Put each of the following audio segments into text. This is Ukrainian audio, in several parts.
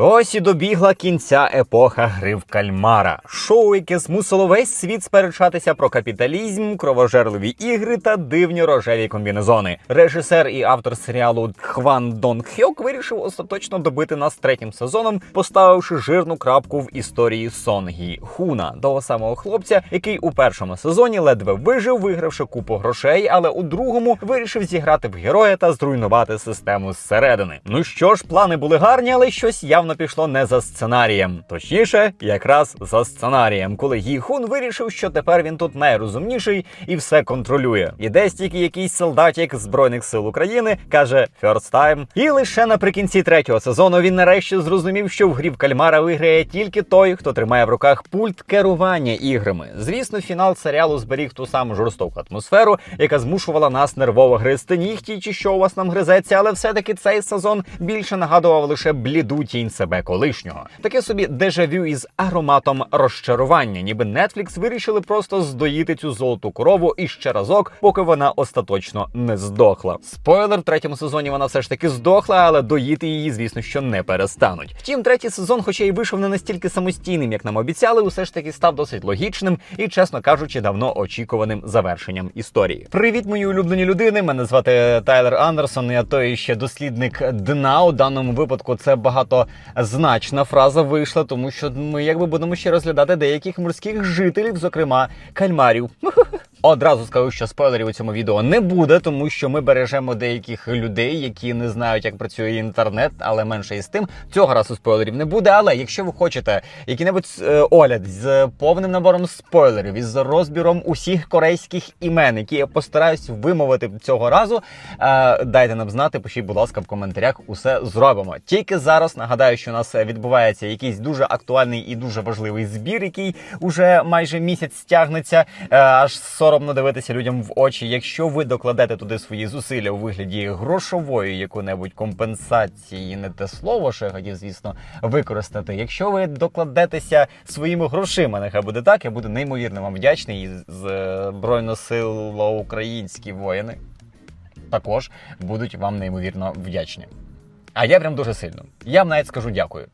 Ось і добігла кінця епоха гри в кальмара. Шоу, яке змусило весь світ сперечатися про капіталізм, кровожерливі ігри та дивні рожеві комбінезони. Режисер і автор серіалу Хван Дон Хьок вирішив остаточно добити нас третім сезоном, поставивши жирну крапку в історії Сонгі Хуна, того самого хлопця, який у першому сезоні ледве вижив, вигравши купу грошей, але у другому вирішив зіграти в героя та зруйнувати систему зсередини. Ну що ж, плани були гарні, але щось явно пішло не за сценарієм. Точніше, якраз за сценарієм, коли Гі Хун вирішив, що тепер він тут найрозумніший і все контролює. І десь тільки якийсь солдатик збройних сил України каже «First time». І лише наприкінці третього сезону він нарешті зрозумів, що в грі в кальмара виграє тільки той, хто тримає в руках пульт керування іграми. Звісно, фінал серіалу зберіг ту саму жорстоку атмосферу, яка змушувала нас нервово гризти нігті, чи що у вас нам гризеться, але все-таки цей сезон більше нагадував лише бліду тінь себе колишнього. Таке собі дежавю із ароматом розчарування, ніби Netflix вирішили просто здоїти цю золоту корову іще разок, поки вона остаточно не здохла. Спойлер, в третьому сезоні вона все ж таки здохла, але доїти її, звісно, що не перестануть. Втім, третій сезон, хоча й вийшов не настільки самостійним, як нам обіцяли, усе ж таки став досить логічним і, чесно кажучи, давно очікуваним завершенням історії. Привіт, мої улюблені людини. Мене звати Тайлер Андерсон. Я той ще дослідник дна. У даному випадку це багатозначна фраза вийшла, тому що ми якби будемо ще розглядати деяких морських жителів, зокрема кальмарів. Одразу скажу, що спойлерів у цьому відео не буде, тому що ми бережемо деяких людей, які не знають, як працює інтернет, але менше із тим. Цього разу спойлерів не буде. Але якщо ви хочете який-небудь е, огляд з повним набором спойлерів із розбіром усіх корейських імен, які я постараюсь вимовити цього разу, е, дайте нам знати, пишіть, будь ласка, в коментарях. Усе зробимо. Тільки зараз нагадаю, що у нас відбувається якийсь дуже актуальний і дуже важливий збір, який уже майже місяць стягнеться. Е, аж соромно дивитися людям в очі. Якщо ви докладете туди свої зусилля у вигляді грошової якої-небудь компенсації, не те слово, що я хотів, звісно, використати. Якщо ви докладетеся своїми грошима, нехай буде так, я буду неймовірно вам вдячний і збройно-сило-українські воїни також будуть вам неймовірно вдячні. А я прям дуже сильно. Я вам навіть скажу дякую.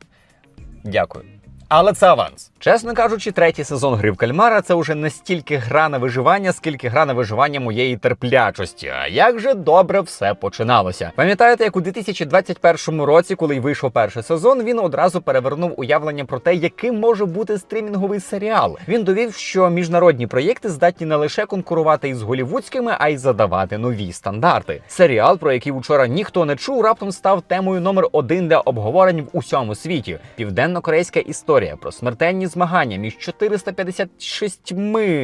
Дякую. Але це аванс. Чесно кажучи, третій сезон гри в кальмара це вже не стільки гра на виживання, скільки гра на виживання моєї терплячості. А як же добре все починалося? Пам'ятаєте, як у 2021 році, коли й вийшов перший сезон, він одразу перевернув уявлення про те, яким може бути стрімінговий серіал. Він довів, що міжнародні проєкти здатні не лише конкурувати із голівудськими, а й задавати нові стандарти. Серіал, про який вчора ніхто не чув, раптом став темою номер один для обговорень в усьому світі. Південно-корейська історія про смертельні змагання між 456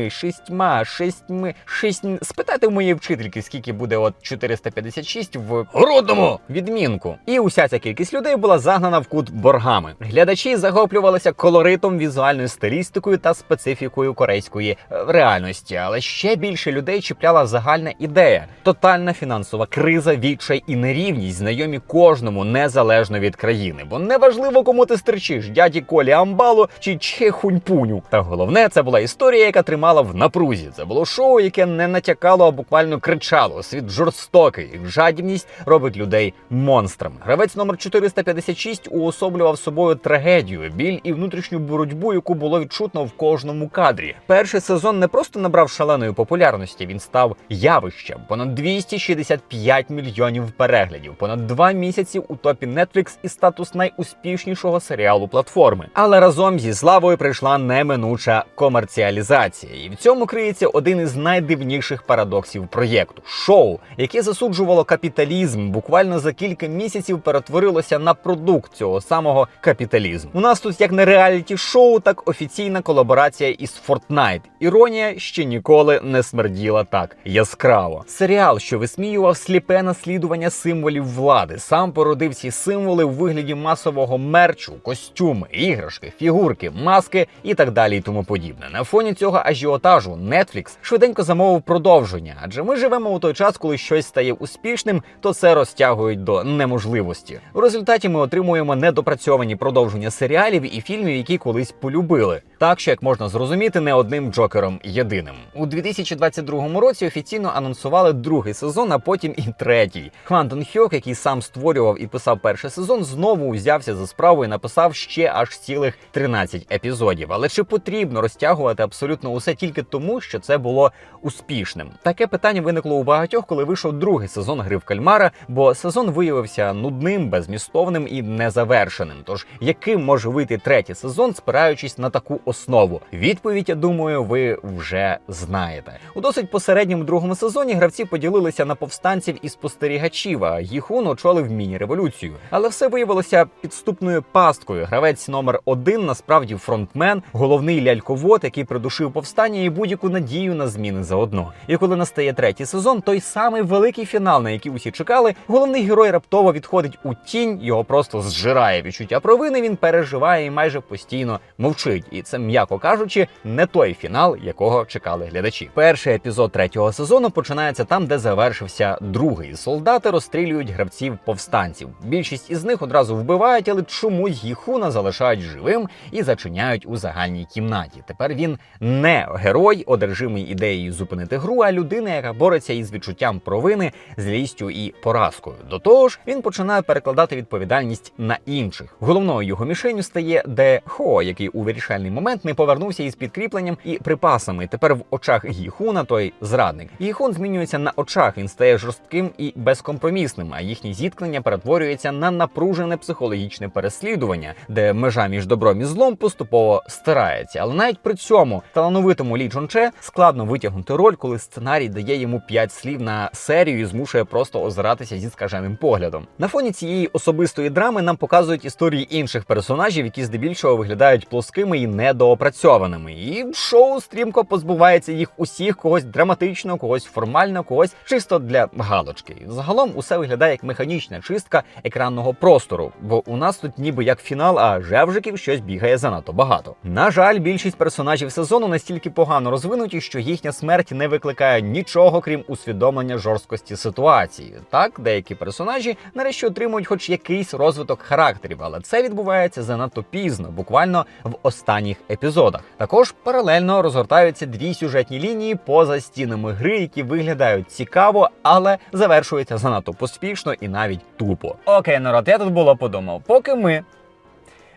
шістьма, шістьми, шість... Спитайте у моєї вчительки, скільки буде от 456 в грудному відмінку. І уся ця кількість людей була загнана в кут боргами. Глядачі захоплювалися колоритом, візуальною стилістикою та специфікою корейської е, реальності. Але ще більше людей чіпляла загальна ідея: тотальна фінансова криза, відчай і нерівність, знайомі кожному незалежно від країни. Бо неважливо, кому ти стерчиш, дяді Колі Амбалу чи Че Хуньпуню. Та головне, це була історія, яка тримала в напрузі. Це було шоу, яке не натякало, а буквально кричало. Світ жорстокий, жадібність робить людей монстрами. Гравець номер 456 уособлював собою трагедію, біль і внутрішню боротьбу, яку було відчутно в кожному кадрі. Перший сезон не просто набрав шаленої популярності, він став явищем. Понад 265 мільйонів переглядів, понад два місяці у топі Netflix і статус найуспішнішого серіалу платформи. Але разом зі славою прийшла неминуча комерціалізація, і в цьому криється один із найдивніших парадоксів проєкту шоу, яке засуджувало капіталізм, буквально за кілька місяців перетворилося на продукт цього самого капіталізму. У нас тут як не реаліті шоу, так офіційна колаборація із Fortnite. Іронія ще ніколи не смерділа так яскраво. Серіал, що висміював сліпе наслідування символів влади, сам породив ці символи в вигляді масового мерчу, костюми, іграшки іграшки, фігурки, маски і так далі, і тому подібне. На фоні цього ажіотажу Netflix швиденько замовив продовження, адже ми живемо у той час, коли щось стає успішним, то це розтягують до неможливості. У результаті ми отримуємо недопрацьовані продовження серіалів і фільмів, які колись полюбили. Так що, як можна зрозуміти, не одним Джокером єдиним. У 2022 році офіційно анонсували другий сезон, а потім і третій. Хвантон Хьок, який сам створював і писав перший сезон, знову взявся за справу і написав ще аж цілих 13 епізодів. Але чи потрібно розтягувати абсолютно усе тільки тому, що це було успішним? Таке питання виникло у багатьох, коли вийшов другий сезон гри в кальмара, бо сезон виявився нудним, безмістовним і незавершеним. Тож яким може вийти третій сезон, спираючись на таку основу? Відповідь, я думаю, ви вже знаєте. У досить посередньому другому сезоні гравці поділилися на повстанців і спостерігачів. А Гіхун очолив міні-революцію. Але все виявилося підступною пасткою. Гравець номер один насправді фронтмен, головний ляльковод, який придушив повстання і будь-яку надію на зміни заодно. І коли настає третій сезон, той самий великий фінал, на який усі чекали, головний герой раптово відходить у тінь, його просто зжирає відчуття провини. Він переживає і майже постійно мовчить. І це, м'яко кажучи, не той фінал, якого чекали глядачі. Перший епізод третього сезону починається там, де завершився другий. Солдати розстрілюють гравців повстанців. Більшість із них одразу вбивають, але чомусь Гіхуна залишають живим і зачиняють у загальній кімнаті. Тепер він не герой, одержимий ідеєю зупинити гру, а людина, яка бореться із відчуттям провини, злістю і поразкою. До того ж, він починає перекладати відповідальність на інших. Головною його мішенью стає Де Хо, який у вирішальний момент не повернувся із підкріпленням і припасами. Тепер в очах Гіхуна той зрадник. Гіхун змінюється на очах. Він стає жорстким і безкомпромісним. А їхні зіткнення перетворюються на напружене психологічне переслідування, де межа між добром і злом поступово стирається. Але навіть при цьому талановитому Лі Чонче складно витягнути роль, коли сценарій дає йому п'ять слів на серію і змушує просто озиратися зі скаженим поглядом. На фоні цієї особистої драми нам показують історії інших персонажів, які здебільшого виглядають плоскими і недоопрацьованими. І шоу стрімко позбувається їх усіх когось драматично, когось формально, когось чисто для галочки. Загалом усе виглядає як механічна чистка екранного простору, бо у нас тут ніби як фінал, а жевжиків щось бігає занадто багато. На жаль, більшість персонажів сезону настільки погано розвинуті, що їхня смерть не викликає нічого, крім усвідомлення жорсткості ситуації. Так, деякі персонажі нарешті отримують хоч якийсь розвиток характерів, але це відбувається занадто пізно, буквально в останніх епізодах. Також паралельно розгортаються дві сюжетні лінії поза стінами гри, які виглядають цікаво, але завершуються занадто поспішно і навіть тупо. Окей, народ, я тут було подумав, поки ми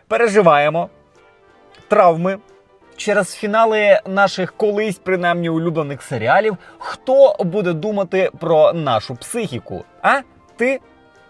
переживаємо травми. Через фінали наших колись принаймні улюблених серіалів, хто буде думати про нашу психіку? А? Ти?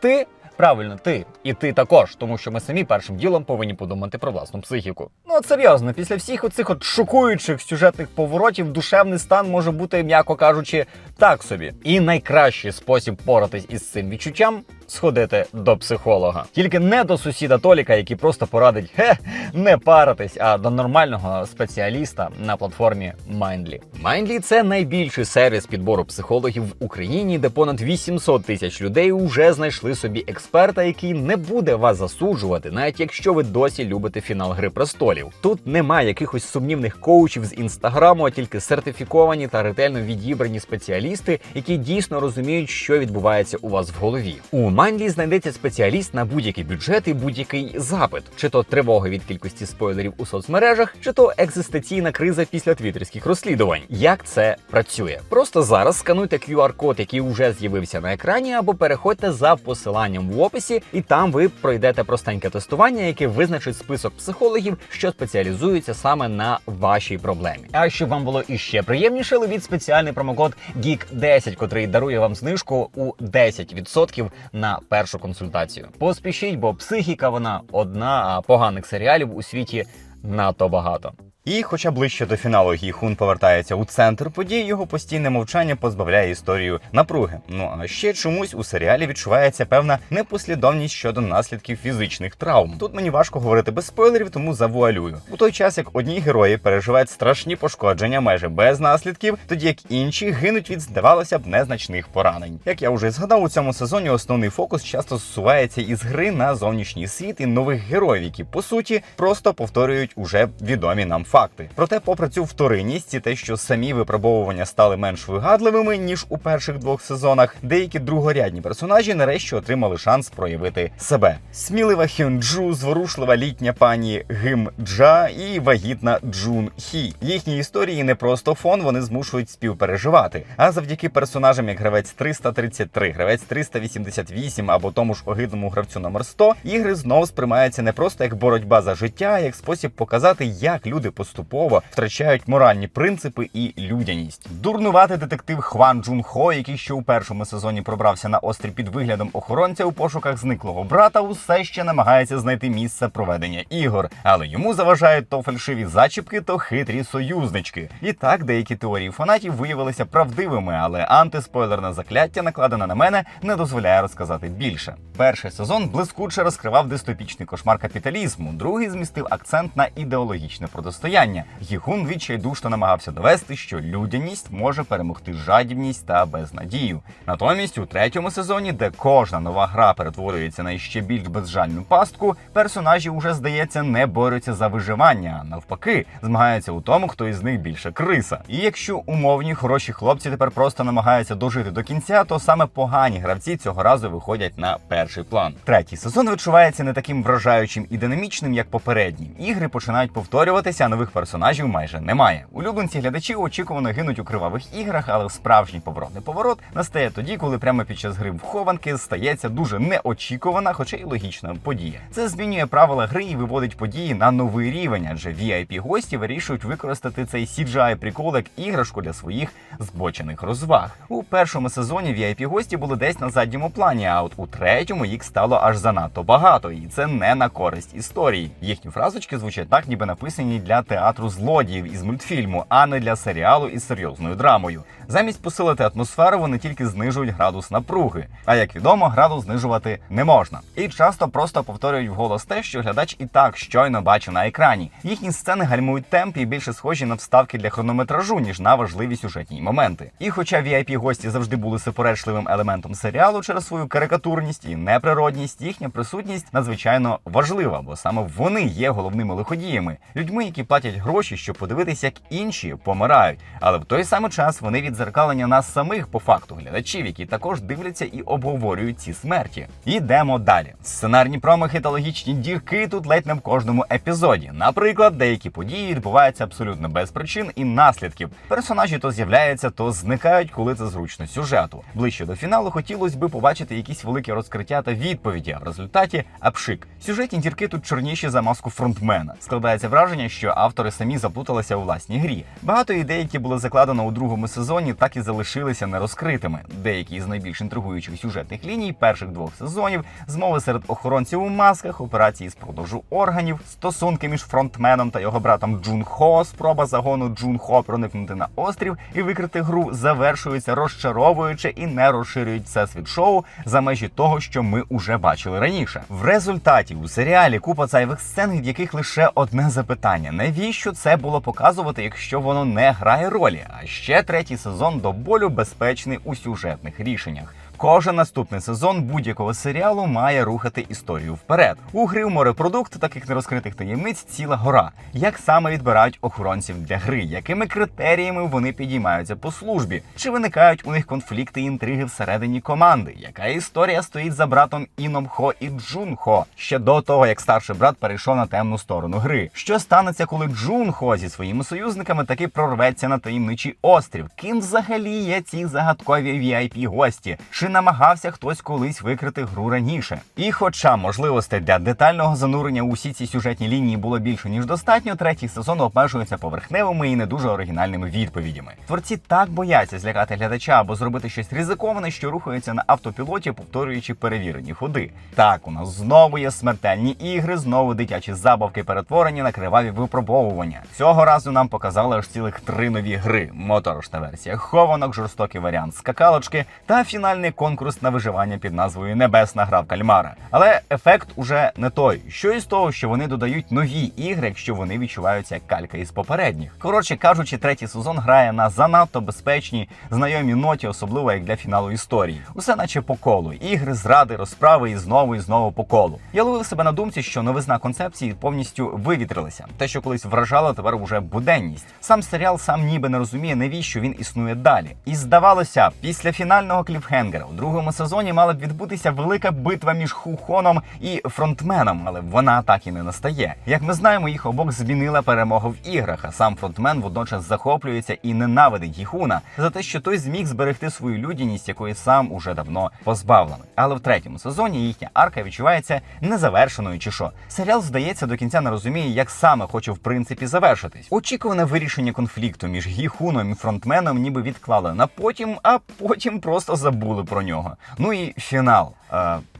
Ти? Правильно, ти. І ти також, тому що ми самі першим ділом повинні подумати про власну психіку. Ну от серйозно, після всіх оцих от шокуючих сюжетних поворотів душевний стан може бути, м'яко кажучи, так собі. І найкращий спосіб поратись із цим відчуттям сходити до психолога. Тільки не до сусіда Толіка, який просто порадить хе, не паритись, а до нормального спеціаліста на платформі Mindly. Mindly – це найбільший сервіс підбору психологів в Україні, де понад 800 тисяч людей вже знайшли собі експерта, який не буде вас засуджувати, навіть якщо ви досі любите фінал Гри престолів. Тут немає якихось сумнівних коучів з інстаграму, а тільки сертифіковані та ретельно відібрані спеціалісти, які дійсно розуміють, що відбувається у вас в голові. У Mindly знайдеться спеціаліст на будь-який бюджет і будь-який запит, чи то тривоги від кількості спойлерів у соцмережах, чи то екзистенційна криза після твіттерських розслідувань. Як це працює? Просто зараз скануйте QR-код, який вже з'явився на екрані, або переходьте за посиланням в описі, і там ви пройдете простеньке тестування, яке визначить список психологів, що спеціалізуються саме на вашій проблемі. А щоб вам було іще приємніше, ловіть спеціальний промокод GEEK10, котрий дарує вам знижку у 10% на першу консультацію. Поспішіть, бо психіка вона одна, а поганих серіалів у світі надто багато. І, хоча ближче до фіналу Гіхун повертається у центр подій, його постійне мовчання позбавляє історію напруги. Ну а ще чомусь у серіалі відчувається певна непослідовність щодо наслідків фізичних травм. Тут мені важко говорити без спойлерів, тому завуалюю. У той час як одні герої переживають страшні пошкодження майже без наслідків, тоді як інші гинуть від здавалося б незначних поранень. Як я вже згадав, у цьому сезоні основний фокус часто зсувається із гри на зовнішній світ і нових героїв, які по суті просто повторюють уже відомі нам факти. Проте, попри цю вторинність і те, що самі випробовування стали менш вигадливими ніж у перших двох сезонах, деякі другорядні персонажі нарешті отримали шанс проявити себе. Смілива Хюнджу, зворушлива літня пані Гим Джа і вагітна Джун Хі. Їхні історії не просто фон, вони змушують співпереживати. А завдяки персонажам, як гравець 333, гравець 388 або тому ж огидному гравцю номер 100, ігри знов сприймаються не просто як боротьба за життя, а як спосіб показати, як люди поступово втрачають моральні принципи і людяність. Дурнуватий детектив Хван Джун Хо, який ще у першому сезоні пробрався на острів під виглядом охоронця у пошуках зниклого брата, усе ще намагається знайти місце проведення ігор, але йому заважають то фальшиві зачіпки, то хитрі союзнички. І так деякі теорії фанатів виявилися правдивими, але антиспойлерне закляття, накладене на мене, не дозволяє розказати більше. Перший сезон блискуче розкривав дистопічний кошмар капіталізму, другий змістив акцент на ідеологічне протистояння. Гігун відчайдушно намагався довести, що людяність може перемогти жадібність та безнадію. Натомість, у третьому сезоні, де кожна нова гра перетворюється на ще більш безжальну пастку, персонажі уже здається не борються за виживання, а навпаки, змагаються у тому, хто із них більше криса. І якщо умовні хороші хлопці тепер просто намагаються дожити до кінця, то саме погані гравці цього разу виходять на перший план. Третій сезон відчувається не таким вражаючим і динамічним, як попередні. Ігри починають повторюватися, а нових персонажів майже немає. Улюбленці глядачів очікувано гинуть у кривавих іграх, але справжній поворотний поворот настає тоді, коли прямо під час гри в хованки стається дуже неочікувана, хоча й логічна подія. Це змінює правила гри і виводить події на новий рівень, адже vip гості вирішують використати цей cgi прикол як іграшку для своїх збочених розваг. У першому сезоні vip гості були десь на задньому плані, а от у третьому їх стало аж занадто багато, і це не на користь історії. Їхні фразочки звучать так, ніби написані для театру злодіїв із мультфільму, а не для серіалу із серйозною драмою. Замість посилити атмосферу, вони тільки знижують градус напруги. А як відомо, градус знижувати не можна. І часто просто повторюють вголос те, що глядач і так щойно бачив на екрані. Їхні сцени гальмують темп і більше схожі на вставки для хронометражу, ніж на важливі сюжетні моменти. І хоча vip гості завжди були суперечливим елементом серіалу через свою карикатурність і неприродність, їхня присутність надзвичайно важлива, бо саме вони є головними лиходіями, людьми, які платять гроші, щоб подивитися, як інші помирають. Але в той самий час вони відзеркалення нас самих по факту глядачів, які також дивляться і обговорюють ці смерті. Ідемо далі. Сценарні промахи та логічні дірки тут ледь не в кожному епізоді. Наприклад, деякі події відбуваються абсолютно без причин і наслідків. Персонажі то з'являються, то зникають, коли це зручно сюжету. Ближче до фіналу хотілося би побачити якісь великі розкриття та відповіді. А в результаті апшик. Сюжетні дірки тут чорніші за маску фронтмена. Складається враження, що автори самі заплуталися у власній грі. Багато ідей, які були закладено у другому сезоні, так і залишилися нерозкритими. Деякі з найбільш інтригуючих сюжетних ліній перших двох сезонів, змови серед охоронців у масках, операції з продажу органів, стосунки між фронтменом та його братом Джун Хо, спроба загону Джун Хо проникнути на острів і викрити гру завершуються розчаровуючи і не розширюють всесвіт шоу за межі того, що ми уже бачили раніше. В результаті у серіалі купа зайвих сцен, від яких лише одне запитання: навіщо це було показувати, якщо воно не грає ролі? А ще третій сезон до болю безпечний у сюжетних рішеннях. Кожен наступний сезон будь-якого серіалу має рухати історію вперед. У гри в морепродукт таких нерозкритих таємниць ціла гора. Як саме відбирають охоронців для гри, якими критеріями вони підіймаються по службі? Чи виникають у них конфлікти і інтриги всередині команди? Яка історія стоїть за братом Іном Хо і Джун Хо ще до того, як старший брат перейшов на темну сторону гри? Що станеться, коли Джун Хо зі своїми союзниками таки прорветься на таємничий острів? Ким взагалі є ці загадкові vip гості? Чи намагався хтось колись викрити гру раніше. І хоча можливостей для детального занурення у усі ці сюжетні лінії було більше ніж достатньо, третій сезон обмежується поверхневими і не дуже оригінальними відповідями. Творці так бояться злякати глядача або зробити щось ризиковане, що рухається на автопілоті, повторюючи перевірені ходи. Так, у нас знову є смертельні ігри, знову дитячі забавки перетворені на криваві випробовування. Цього разу нам показали аж цілих три нові гри: моторошна версія хованок, жорстокий варіант скакалочки та фінальний конкурс на виживання під назвою Небесна гра в кальмара. Але ефект уже не той. Що із того, що вони додають нові ігри, якщо вони відчуваються як калька із попередніх. Коротше кажучи, третій сезон грає на занадто безпечній, знайомій ноті, особливо як для фіналу історії. Усе наче по колу. Ігри, зради, розправи і знову і знову по колу. Я ловив себе на думці, що новизна концепції повністю вивітрилася. Те, що колись вражало, тепер уже буденність. Сам серіал сам ніби не розуміє, навіщо він існує далі. І здавалося, після фінального кліфхенгера у другому сезоні мала б відбутися велика битва між Хухоном і фронтменом, але вона так і не настає. Як ми знаємо, їх обох змінила перемога в іграх, а сам фронтмен водночас захоплюється і ненавидить Гіхуна за те, що той зміг зберегти свою людяність, якої сам уже давно позбавлений. Але в третьому сезоні їхня арка відчувається незавершеною чи що. Серіал, здається, до кінця не розуміє, як саме хоче в принципі завершитись. Очікуване вирішення конфлікту між Гіхуном і фронтменом ніби відклали на потім, а потім просто забули про нього. Ну і фінал.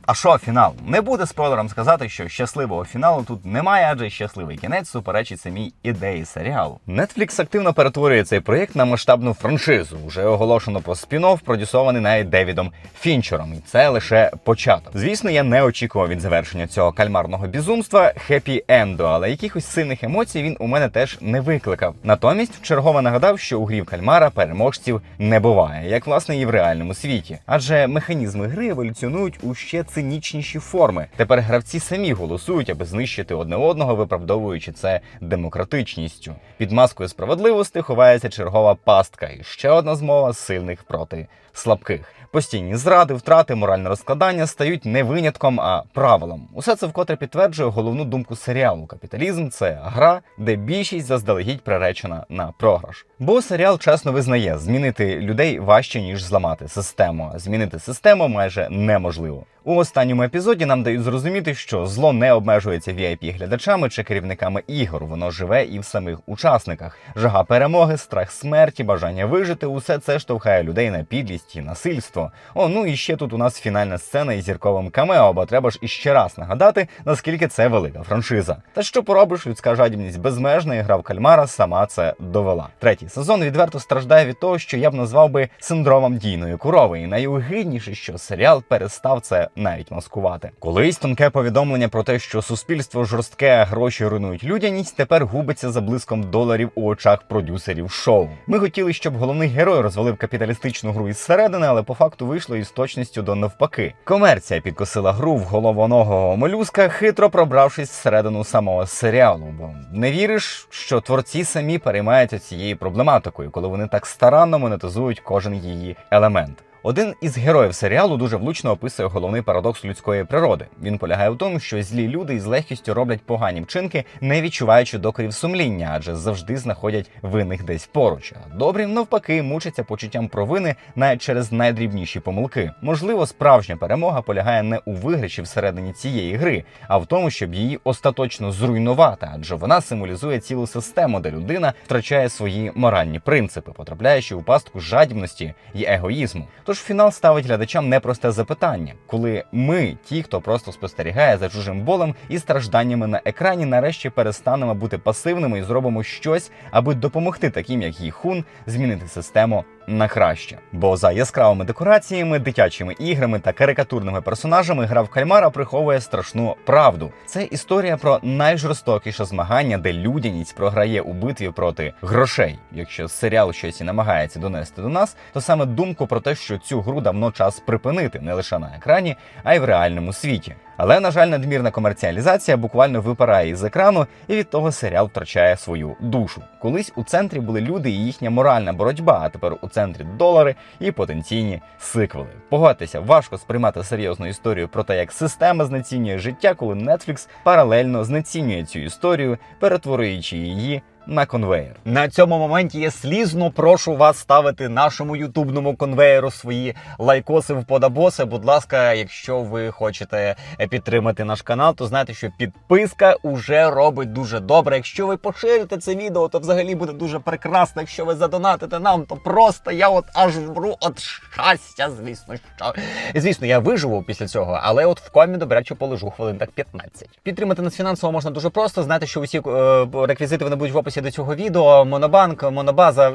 А що фінал? Не буде спойлером сказати, що щасливого фіналу тут немає, адже щасливий кінець суперечить самій ідеї серіалу. Netflix активно перетворює цей проєкт на масштабну франшизу. Уже оголошено про спін-офф, продюсований навіть Девідом Фінчером, і це лише початок. Звісно, я не очікував від завершення цього кальмарного бізумства хеппі енду, але якихось сильних емоцій він у мене теж не викликав. Натомість вчергово нагадав, що у грі в кальмара переможців не буває, як власне і в реальному світі. Адже механізми гри еволюціонують у ще цинічніші форми. Тепер гравці самі голосують, аби знищити одне одного, виправдовуючи це демократичністю. Під маскою справедливості ховається чергова пастка і ще одна змова сильних проти слабких. Постійні зради, втрати, моральне розкладання стають не винятком, а правилом. Усе це вкотре підтверджує головну думку серіалу. Капіталізм це гра, де більшість заздалегідь приречена на програш. Бо серіал чесно визнає, змінити людей важче ніж зламати систему. Змінити систему майже неможливо. У останньому епізоді нам дають зрозуміти, що зло не обмежується vip глядачами чи керівниками ігор. Воно живе і в самих учасниках. Жага перемоги, страх смерті, бажання вижити усе це штовхає людей на підлість і насильство. О, ну і ще тут у нас фінальна сцена із зірковим камео, бо треба ж іще раз нагадати, наскільки це велика франшиза. Та що поробиш, людська жадібність безмежна і гра в кальмара сама це довела. Третій сезон відверто страждає від того, що я б назвав би синдромом дійної корови. І найогидніше, що серіал перестав це навіть маскувати. Колись тонке повідомлення про те, що суспільство жорстке, гроші руйнують людяність, тепер губиться за блиском доларів у очах продюсерів шоу. Ми хотіли, щоб головний герой розвалив капіталістичну гру із середини, але по факту вийшло із точністю до навпаки. Комерція підкосила гру в головоногого молюска, хитро пробравшись всередину самого серіалу. Бо не віриш, що творці самі переймаються цією проблематикою, коли вони так старанно монетизують кожен її елемент. Один із героїв серіалу дуже влучно описує головний парадокс людської природи. Він полягає в тому, що злі люди із легкістю роблять погані вчинки, не відчуваючи докорів сумління, адже завжди знаходять винних десь поруч. А добрі навпаки мучаться почуттям провини навіть через найдрібніші помилки. Можливо, справжня перемога полягає не у виграші всередині цієї гри, а в тому, щоб її остаточно зруйнувати, адже вона символізує цілу систему, де людина втрачає свої моральні принципи, потрапляючи у пастку жадібності і егоїзму. Тож фінал ставить глядачам непросте запитання, коли ми, ті, хто просто спостерігає за чужим болем і стражданнями на екрані, нарешті перестанемо бути пасивними і зробимо щось, аби допомогти таким, як Гіхун, змінити систему на краще. Бо за яскравими декораціями, дитячими іграми та карикатурними персонажами гра в кальмара приховує страшну правду. Це історія про найжорстокіше змагання, де людяність програє у битві проти грошей. Якщо серіал щось і намагається донести до нас, то саме думку про те, що цю гру давно час припинити не лише на екрані, а й в реальному світі. Але, на жаль, надмірна комерціалізація буквально випирає із екрану, і від того серіал втрачає свою душу. Колись у центрі були люди і їхня моральна боротьба, а тепер у центрі долари і потенційні сиквели. Погодьтеся, важко сприймати серйозну історію про те, як система знецінює життя, коли Netflix паралельно знецінює цю історію, перетворюючи її на конвеєр. На цьому моменті я слізно прошу вас ставити нашому ютубному конвеєру свої лайкоси вподобоси. Будь ласка, якщо ви хочете підтримати наш канал, то знайте, що підписка уже робить дуже добре. Якщо ви поширите це відео, то взагалі буде дуже прекрасно. Якщо ви задонатите нам, то просто я от аж вру от щастя, звісно, що. Звісно, я виживу після цього, але от в комі, до речі, полежу хвилин так 15. Підтримати нас фінансово можна дуже просто. Знайте, що усі е, реквізити вони будуть в описі до цього відео. Монобанк, монобаза.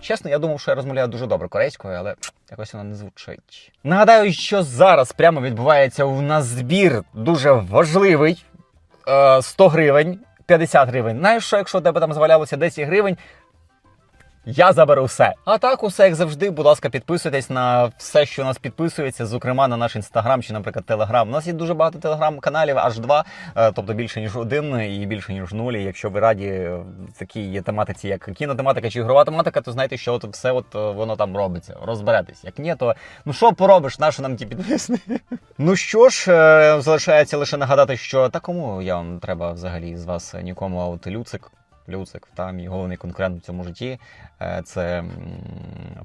Чесно, я думав, що я розмовляю дуже добре корейською, але якось воно не звучить. Нагадаю, що зараз прямо відбувається у нас збір дуже важливий. Е, 100 гривень, 50 гривень. Знаєш, що якщо у тебе там завалялося 10 гривень, я заберу все. А так, усе як завжди, будь ласка, підписуйтесь на все, що у нас підписується, зокрема на наш інстаграм чи, наприклад, телеграм. У нас є дуже багато телеграм-каналів, аж два, е, тобто більше ніж один і більше ніж нуль. І Якщо ви раді е, такій тематиці, як кінотематика чи ігрова тематика, то знайте, що от все от е, воно там робиться. Розберетесь. Як ні, то ну що поробиш, нащо нам ті підписники? Ну що ж, залишається лише нагадати, що та кому я вам треба взагалі з вас нікому, а от Люцик. Люцик, та мій головний конкурент в цьому житті. Е, Це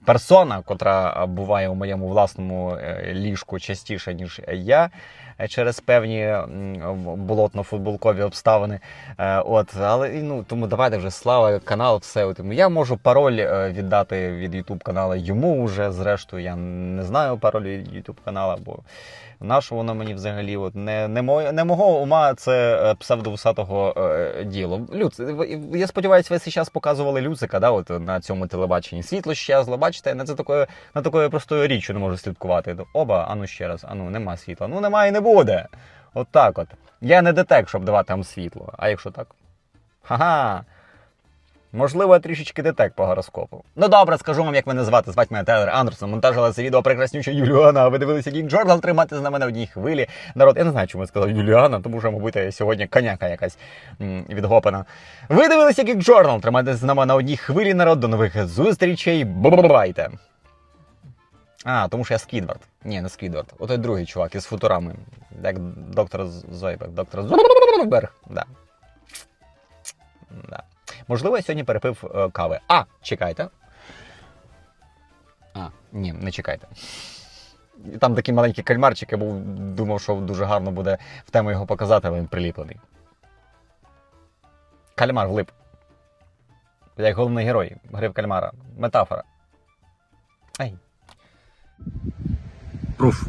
персона, котра буває у моєму власному е, ліжку частіше, ніж я, е, через певні болотно-футболкові обставини. От, але ну тому давайте вже слава канал, все. От, я можу пароль віддати від YouTube каналу йому вже. Зрештою, я не знаю пароль від YouTube каналу, бо на що воно мені взагалі от не, не, мо, не мого ума це е, псевдовусатого е, діло. Люц, я сподіваюся, ви зараз показували Люцика, да, от на цьому телебаченні. Світло щезло, бачите, на це такою, на такою простою річчю не можу слідкувати. Оба, ану ще раз, ану, нема світла. Ну нема і не буде. От так от. Я не детек, щоб давати вам світло. А якщо так? Ха-ха. Можливо, трішечки детек по гороскопу. Ну добре, скажу вам, як мене звати. Звати мене Тейлор Андерсон. Монтажила це відео прекраснюча Юліана. А Ви дивилися Geek Journal, тримати з нами на одній хвилі. Народ, я не знаю, чому я сказав Юліана, тому що, мабуть, сьогодні коняка якась відгопана. Ви дивилися Geek Journal, тримайте з нами на одній хвилі, народ. До нових зустрічей. Бувайте! А, тому що я Скідвард. Ні, не Скідвард. Отой другий чувак із футурами. Як доктор Зойберг. Доктор Зойберг. Да. Да. Можливо, я сьогодні перепив е, кави. А, чекайте. А, ні, не чекайте. Там такий маленький кальмарчик, я був, думав, що дуже гарно буде в тему його показати, але він приліплений. Кальмар влип. Як головний герой гри в кальмара. Метафора. Ай. Пруф.